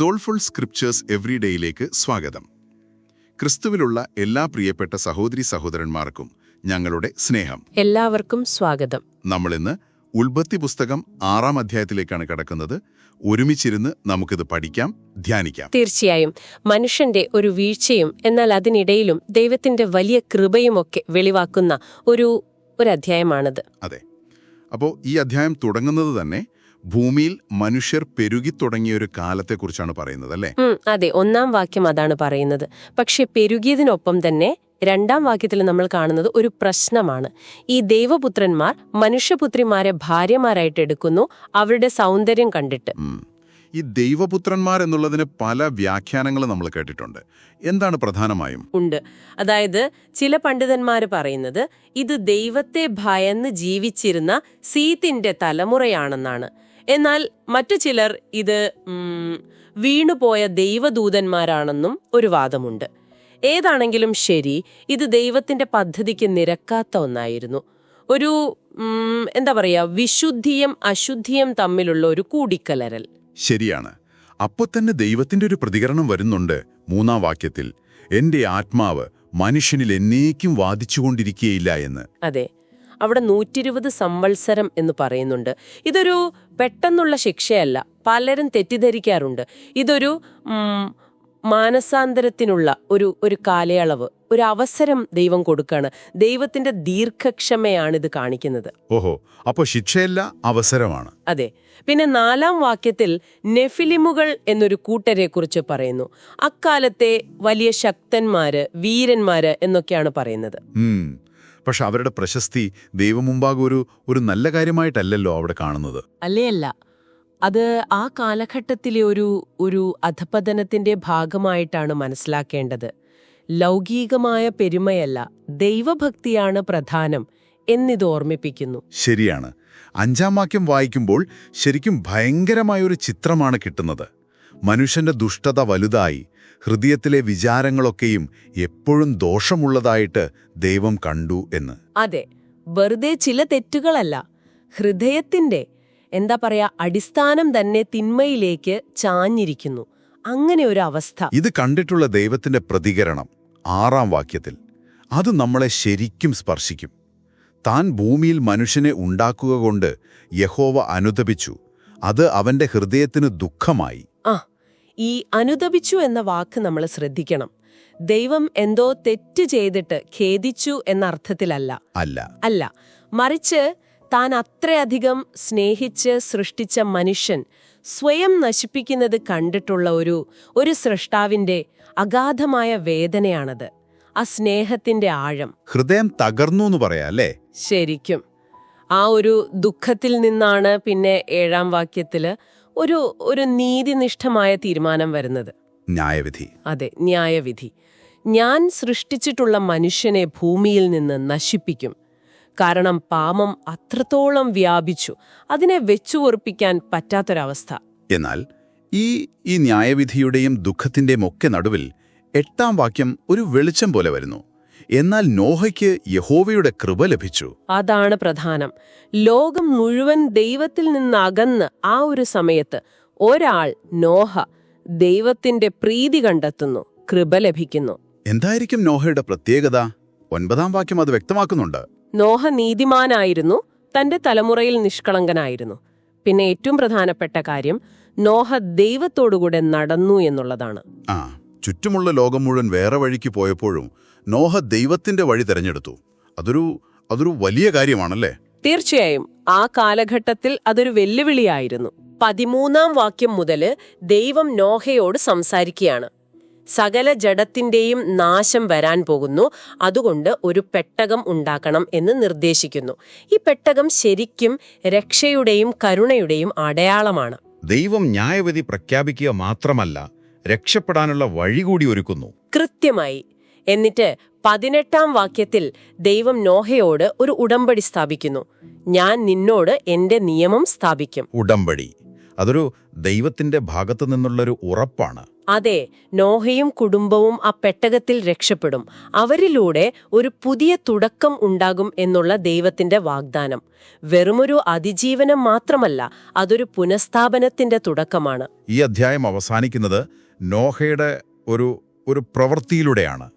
Soulful scriptures every ഡേയിലേക്ക് സ്വാഗതം. ക്രിസ്തുവിലുള്ള എല്ലാ പ്രിയപ്പെട്ട സഹോദരി സഹോദരന്മാർക്കും ഞങ്ങളുടെ സ്നേഹം. എല്ലാവർക്കും സ്വാഗതം. നമ്മളിന്ന് ഉൽപ്പത്തി പുസ്തകം ആറാം അധ്യായത്തിലേക്കാണ് കടക്കുന്നത്. ഒരുമിച്ചിരുന്ന് നമുക്കിത് പഠിക്കാം ധ്യാനിക്കാം. തീർച്ചയായും മനുഷ്യന്റെ ഒരു വീഴ്ചയും എന്നാൽ അതിനിടയിലും ദൈവത്തിന്റെ വലിയ കൃപയുമൊക്കെ വെളിവാക്കുന്ന ഒരു ഒരു അധ്യായമാണത്. അതെ. അപ്പോൾ ഈ അധ്യായം തുടങ്ങുന്നത് തന്നെ ഭൂമിയിൽ മനുഷ്യർ പെരുകി തുടങ്ങിയ ഒരു കാലത്തെക്കുറിച്ചാണ് പറയുന്നത് അല്ലേ? അതെ. ഒന്നാം വാക്യം അതാണ് പറയുന്നത്. പക്ഷെ പെരുകിയതിനൊപ്പം തന്നെ രണ്ടാം വാക്യത്തിൽ നമ്മൾ കാണുന്നത് ഒരു പ്രശ്നമാണ്. ഈ ദൈവപുത്രന്മാർ മനുഷ്യപുത്രിമാരെ ഭാര്യമാരായിട്ട് എടുക്കുന്നു അവരുടെ സൗന്ദര്യം കണ്ടിട്ട്. ഈ ദൈവപുത്രന്മാർ എന്നുള്ളതിന് പല വ്യാഖ്യാനങ്ങൾ നമ്മൾ കേട്ടിട്ടുണ്ട്. എന്താണ് പ്രധാനമായും? ഉണ്ട്. അതായത് ചില പണ്ഡിതന്മാർ പറയുന്നത് ഇത് ദൈവത്തെ ഭയന്ന് ജീവിച്ചിരുന്ന സീത്തിന്റെ തലമുറയാണെന്നാണ്. എന്നാൽ മറ്റു ചിലർ ഇത് വീണുപോയ ദൈവദൂതന്മാരാണെന്നും ഒരു വാദമുണ്ട്. ഏതാണെങ്കിലും ശരി ഇത് ദൈവത്തിന്റെ പദ്ധതിക്ക് നിരക്കാത്ത ഒന്നായിരുന്നു. ഒരു എന്താ പറയാ വിശുദ്ധിയും അശുദ്ധിയും തമ്മിലുള്ള ഒരു കൂടിക്കലരൽ. ശരിയാണ്. അപ്പോൾ തന്നെ ദൈവത്തിന്റെ ഒരു പ്രതികരണം വരുന്നുണ്ട് മൂന്നാം വാക്യത്തിൽ. എന്റെ ആത്മാവ് മനുഷ്യനിൽ എന്നേക്കും വാദിച്ചുകൊണ്ടിരിക്കുകയില്ല എന്ന്. അതെ. അവിടെ നൂറ്റിരുപത് സംവത്സരം എന്ന് പറയുന്നുണ്ട്. ഇതൊരു പെട്ടെന്നുള്ള ശിക്ഷയല്ല. പലരും തെറ്റിദ്ധരിക്കാറുണ്ട്. ഇതൊരു മാനസാന്തരത്തിനുള്ള ഒരു ഒരു കാലയളവ് ഒരു അവസരം ദൈവം കൊടുക്കുകയാണ് ദൈവത്തിന്റെ ദീർഘക്ഷമയാണ് ഇത് കാണിക്കുന്നത്. ഓഹോ അപ്പോൾ ശിക്ഷയല്ല അവസരമാണ്. അതെ. പിന്നെ നാലാം വാക്യത്തിൽ നെഫിലിമുകൾ എന്നൊരു കൂട്ടരെ കുറിച്ച് പറയുന്നു. അക്കാലത്തെ വലിയ ശക്തന്മാര് വീരന്മാര് എന്നൊക്കെയാണ് പറയുന്നത്. പക്ഷെ അവരുടെ പ്രശസ്തി ദൈവമുമ്പാകെ ഒരു ഒരു നല്ല കാര്യമായിട്ടല്ലല്ലോ അവിടെ കാണുന്നത്. അല്ലേയല്ല അത് ആ കാലഘട്ടത്തിലെ ഒരു ഒരു അധപതനത്തിന്റെ ഭാഗമായിട്ടാണ് മനസ്സിലാക്കേണ്ടത്. ലൗകികമായ പെരുമയല്ല ദൈവഭക്തിയാണ് പ്രധാനം എന്നിത് ഓർമ്മിപ്പിക്കുന്നു. ശരിയാണ്. അഞ്ചാം വാക്യം വായിക്കുമ്പോൾ ശരിക്കും ഭയങ്കരമായൊരു ചിത്രമാണ് കിട്ടുന്നത്. മനുഷ്യന്റെ ദുഷ്ടത വലുതായി ഹൃദയത്തിലെ വിചാരങ്ങളൊക്കെയും എപ്പോഴും ദോഷമുള്ളതായിട്ട് ദൈവം കണ്ടു എന്ന്. അതെ വെറുതെ ചില തെറ്റുകളല്ല. ഹൃദയത്തിന്റെ എന്താ പറയാ അടിസ്ഥാനം തന്നെ തിന്മയിലേക്ക് ചാഞ്ഞിരിക്കുന്നു. അങ്ങനെ ഒരു അവസ്ഥ. ഇത് കണ്ടിട്ടുള്ള ദൈവത്തിന്റെ പ്രതികരണം ആറാം വാക്യത്തിൽ. അത് നമ്മളെ ശരിക്കും സ്പർശിക്കും. താൻ ഭൂമിയിൽ മനുഷ്യനെ ഉണ്ടാക്കുക കൊണ്ട് യഹോവ അനുദപിച്ചു അത് അവന്റെ ഹൃദയത്തിന് ദുഃഖമായി. ആ ഈ അനുദപിച്ചു എന്ന വാക്ക് നമ്മൾ ശ്രദ്ധിക്കണം. ദൈവം എന്തോ തെറ്റ് ചെയ്തിട്ട് ഖേദിച്ചു എന്ന അർത്ഥത്തിലല്ല. അല്ല. അല്ല. മറിച്ച് താൻ അത്രയധികം സ്നേഹിച്ച് സൃഷ്ടിച്ച മനുഷ്യൻ സ്വയം നശിപ്പിക്കുന്നത് കണ്ടിട്ടുള്ള ഒരു ഒരു സൃഷ്ടാവിന്റെ അഗാധമായ വേദനയാണത്. ആ സ്നേഹത്തിന്റെ ആഴം. ഹൃദയം തകർന്നു എന്ന് പറയാല്ലേ ശരിക്കും. ആ ഒരു ദുഃഖത്തിൽ നിന്നാണ് പിന്നെ ഏഴാം വാക്യത്തിൽ ഒരു ഒരു നീതിനിഷ്ഠമായ തീരുമാനം വരുന്നത്. ന്യായവിധി. അതെ ന്യായവിധി. ഞാൻ സൃഷ്ടിച്ചിട്ടുള്ള മനുഷ്യനെ ഭൂമിയിൽ നിന്ന് നശിപ്പിക്കും. കാരണം പാമം അത്രത്തോളം വ്യാപിച്ചു. അതിനെ വെച്ചുപൊറുപ്പിക്കാൻ പറ്റാത്തൊരവസ്ഥ. എന്നാൽ ഈ ഈ ന്യായവിധിയുടെയും ദുഃഖത്തിന്റെയും ഒക്കെ നടുവിൽ എട്ടാം വാക്യം ഒരു വെളിച്ചം പോലെ വരുന്നു. എന്നാൽ നോഹയ്ക്ക് യഹോവയുടെ കൃപ ലഭിച്ചു. അതാണ് പ്രധാനം. ലോകം മുഴുവൻ ദൈവത്തിൽ നിന്ന് അകന്ന് ആ ഒരു സമയത്ത് ഒരാൾ നോഹ ദൈവത്തിന്റെ പ്രീതി കണ്ടെത്തുന്നു കൃപ ലഭിക്കുന്നു. എന്തായിരിക്കും നോഹയുടെ പ്രത്യേകത? ഒൻപതാം വാക്യം അത് വ്യക്തമാക്കുന്നുണ്ട്. നോഹ നീതിമാനായിരുന്നു തന്റെ തലമുറയിൽ നിഷ്കളങ്കനായിരുന്നു. പിന്നെ ഏറ്റവും പ്രധാനപ്പെട്ട കാര്യം നോഹ ദൈവത്തോടുകൂടെ നടന്നു എന്നുള്ളതാണ്. ആ ചുറ്റുമുള്ള ലോകം മുഴുവൻ വേറെ വഴിക്ക് പോയപ്പോഴും നോഹ ദൈവത്തിന്റെ വഴി തെരഞ്ഞെടുത്തു. അതൊരു അതൊരു വലിയ കാര്യമാണല്ലേ? തീർച്ചയായും. ആ കാലഘട്ടത്തിൽ അതൊരു വെല്ലുവിളിയായിരുന്നു. പതിമൂന്നാം വാക്യം മുതൽ ദൈവം നോഹയോട് സംസാരിക്കുകയാണ്. സകല ജഡത്തിന്റെയും നാശം വരാൻ പോകുന്നു. അതുകൊണ്ട് ഒരു പെട്ടകം ഉണ്ടാക്കണം എന്ന് നിർദ്ദേശിക്കുന്നു. ഈ പെട്ടകം ശരിക്കും രക്ഷയുടെയും കരുണയുടെയും അടയാളമാണ്. ദൈവം ന്യായവിധി പ്രഖ്യാപിക്കുക മാത്രമല്ല രക്ഷപ്പെടാനുള്ള വഴി കൂടി ഒരുക്കുന്നു. കൃത്യമായി. എന്നിട്ട് പതിനെട്ടാം വാക്യത്തിൽ ദൈവം നോഹയോട് ഒരു ഉടമ്പടി സ്ഥാപിക്കുന്നു. ഞാൻ നിന്നോട് എന്റെ നിയമം സ്ഥാപിക്കും. ഉടമ്പടി. അതൊരു ദൈവത്തിന്റെ ഭാഗത്തു നിന്നുള്ളൊരു ഉറപ്പാണ്. അതെ നോഹയും കുടുംബവും ആ പെട്ടകത്തിൽ രക്ഷപ്പെടും. അവരിലൂടെ ഒരു പുതിയ തുടക്കം ഉണ്ടാകും എന്നുള്ള ദൈവത്തിന്റെ വാഗ്ദാനം. വെറുമൊരു അതിജീവനം മാത്രമല്ല അതൊരു പുനഃസ്ഥാപനത്തിന്റെ തുടക്കമാണ്. ഈ അധ്യായം അവസാനിക്കുന്നത് നോഹയുടെ ഒരു ഒരു പ്രവൃത്തിയിലൂടെയാണ്.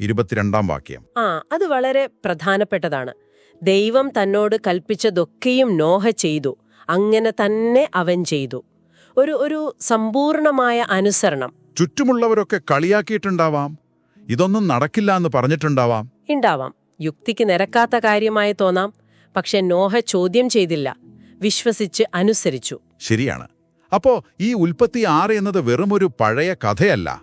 ഇരുപത്തിരണ്ടാം വാക്യം. ആ അത് വളരെ പ്രധാനപ്പെട്ടതാണ്. ദൈവം തന്നോട് കൽപ്പിച്ചതൊക്കെയും നോഹ ചെയ്തു. അങ്ങനെ തന്നെ അവൻ ചെയ്തു. ഒരു ഒരു സമ്പൂർണമായ അനുസരണം. ചുറ്റുമുള്ളവരൊക്കെ കളിയാക്കിയിട്ടുണ്ടാവാം. ഇതൊന്നും നടക്കില്ല എന്ന് പറഞ്ഞിട്ടുണ്ടാവാം. ഉണ്ടാവാം യുക്തിക്ക് നിരക്കാത്ത കാര്യമായി തോന്നാം. പക്ഷെ നോഹ ചോദ്യം ചെയ്തില്ല. വിശ്വസിച്ച് അനുസരിച്ചു. ശരിയാണ്. അപ്പോ ഈ ഉൽപ്പത്തി ആറ് എന്നത് ഒരു പഴയ കഥയല്ല.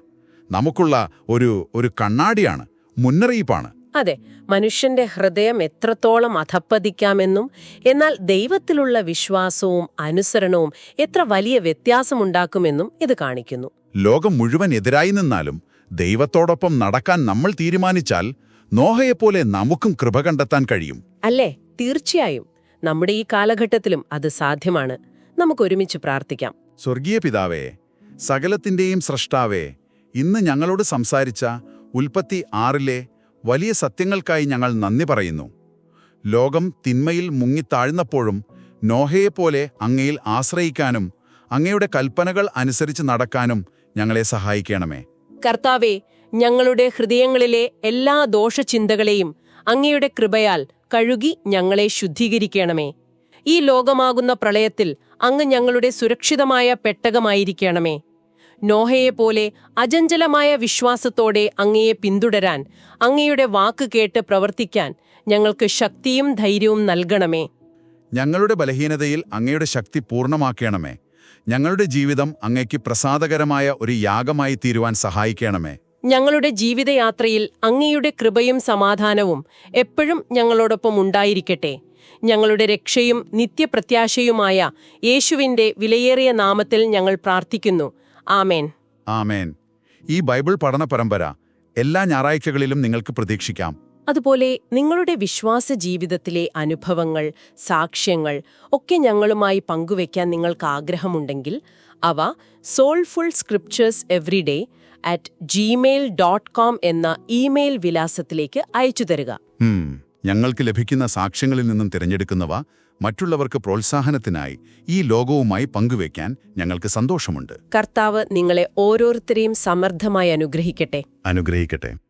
നമുക്കുള്ള ഒരു ഒരു കണ്ണാടിയാണ്. മുന്നറിയിപ്പാണ്. അതെ മനുഷ്യന്റെ ഹൃദയം എത്രത്തോളം അധപ്പതിക്കാമെന്നും എന്നാൽ ദൈവത്തിലുള്ള വിശ്വാസവും അനുസരണവും എത്ര വലിയ വ്യത്യാസമുണ്ടാക്കുമെന്നും ഇത് കാണിക്കുന്നു. ലോകം മുഴുവൻ എതിരായി നിന്നാലും ദൈവത്തോടൊപ്പം നടക്കാൻ നമ്മൾ തീരുമാനിച്ചാൽ നോഹയെപ്പോലെ നമുക്കും കൃപ കണ്ടെത്താൻ കഴിയും. അല്ലേ? തീർച്ചയായും. നമ്മുടെ ഈ കാലഘട്ടത്തിലും അത് സാധ്യമാണ്. നമുക്കൊരുമിച്ച് പ്രാർത്ഥിക്കാം. സ്വർഗീയ പിതാവേ സകലത്തിന്റെയും സൃഷ്ടാവേ ഇന്ന് ഞങ്ങളോട് സംസാരിച്ച ഉൽപ്പത്തി ആറിലെ വലിയ സത്യങ്ങൾക്കായി ഞങ്ങൾ നന്ദി പറയുന്നു. ലോകം തിന്മയിൽ മുങ്ങിത്താഴ്ന്നപ്പോഴും നോഹയെപ്പോലെ അങ്ങയിൽ ആശ്രയിക്കാനും അങ്ങയുടെ കൽപ്പനകൾ അനുസരിച്ച് നടക്കാനും ഞങ്ങളെ സഹായിക്കണമേ. കർത്താവെ ഞങ്ങളുടെ ഹൃദയങ്ങളിലെ എല്ലാ ദോഷചിന്തകളെയും അങ്ങയുടെ കൃപയാൽ കഴുകി ഞങ്ങളെ ശുദ്ധീകരിക്കണമേ. ഈ ലോകമാകുന്ന പ്രളയത്തിൽ അങ്ങ് ഞങ്ങളുടെ സുരക്ഷിതമായ പെട്ടകമായിരിക്കണമേ. നോഹയെപ്പോലെ അജഞ്ചലമായ വിശ്വാസത്തോടെ അങ്ങയെ പിന്തുടരാൻ അങ്ങയുടെ വാക്ക് കേട്ട് പ്രവർത്തിക്കാൻ ഞങ്ങൾക്ക് ശക്തിയും ധൈര്യവും നൽകണമേ. ഞങ്ങളുടെ ബലഹീനതയിൽ അങ്ങയുടെ ശക്തി പൂർണമാക്കണമേ. ഞങ്ങളുടെ ജീവിതം അങ്ങയ്ക്ക് പ്രസാദകരമായ ഒരു യാഗമായി തീരുവാൻ സഹായിക്കണമേ. ഞങ്ങളുടെ ജീവിതയാത്രയിൽ അങ്ങയുടെ കൃപയും സമാധാനവും എപ്പോഴും ഞങ്ങളോടൊപ്പം ഉണ്ടായിരിക്കട്ടെ. ഞങ്ങളുടെ രക്ഷയും നിത്യപ്രത്യാശയുമായ യേശുവിന്റെ വിലയേറിയ നാമത്തിൽ ഞങ്ങൾ പ്രാർത്ഥിക്കുന്നു. ആമേൻ. ആമേൻ. ഈ ബൈബിൾ പഠന പരമ്പര എല്ലാ ഞായറാഴ്ചകളിലും നിങ്ങൾക്ക് പ്രതീക്ഷിക്കാം. അതുപോലെ നിങ്ങളുടെ വിശ്വാസ ജീവിതത്തിലെ അനുഭവങ്ങൾ സാക്ഷ്യങ്ങൾ ഒക്കെ ഞങ്ങളുമായി പങ്കുവയ്ക്കാൻ നിങ്ങൾക്ക് ആഗ്രഹമുണ്ടെങ്കിൽ അവ soulful scriptures everyday at Gmail dot com എന്ന ഇമെയിൽ വിലാസത്തിലേക്ക് അയച്ചു തരിക. ഞങ്ങൾക്ക് ലഭിക്കുന്ന സാക്ഷ്യങ്ങളിൽ നിന്നും തിരഞ്ഞെടുക്കുന്നവ മറ്റുള്ളവർക്ക് പ്രോത്സാഹനത്തിനായി ഈ ലോകവുമായി പങ്കുവയ്ക്കാൻ ഞങ്ങൾക്ക് സന്തോഷമുണ്ട്. കർത്താവ് നിങ്ങളെ ഓരോരുത്തരെയും സമർത്ഥമായി അനുഗ്രഹിക്കട്ടെ. അനുഗ്രഹിക്കട്ടെ.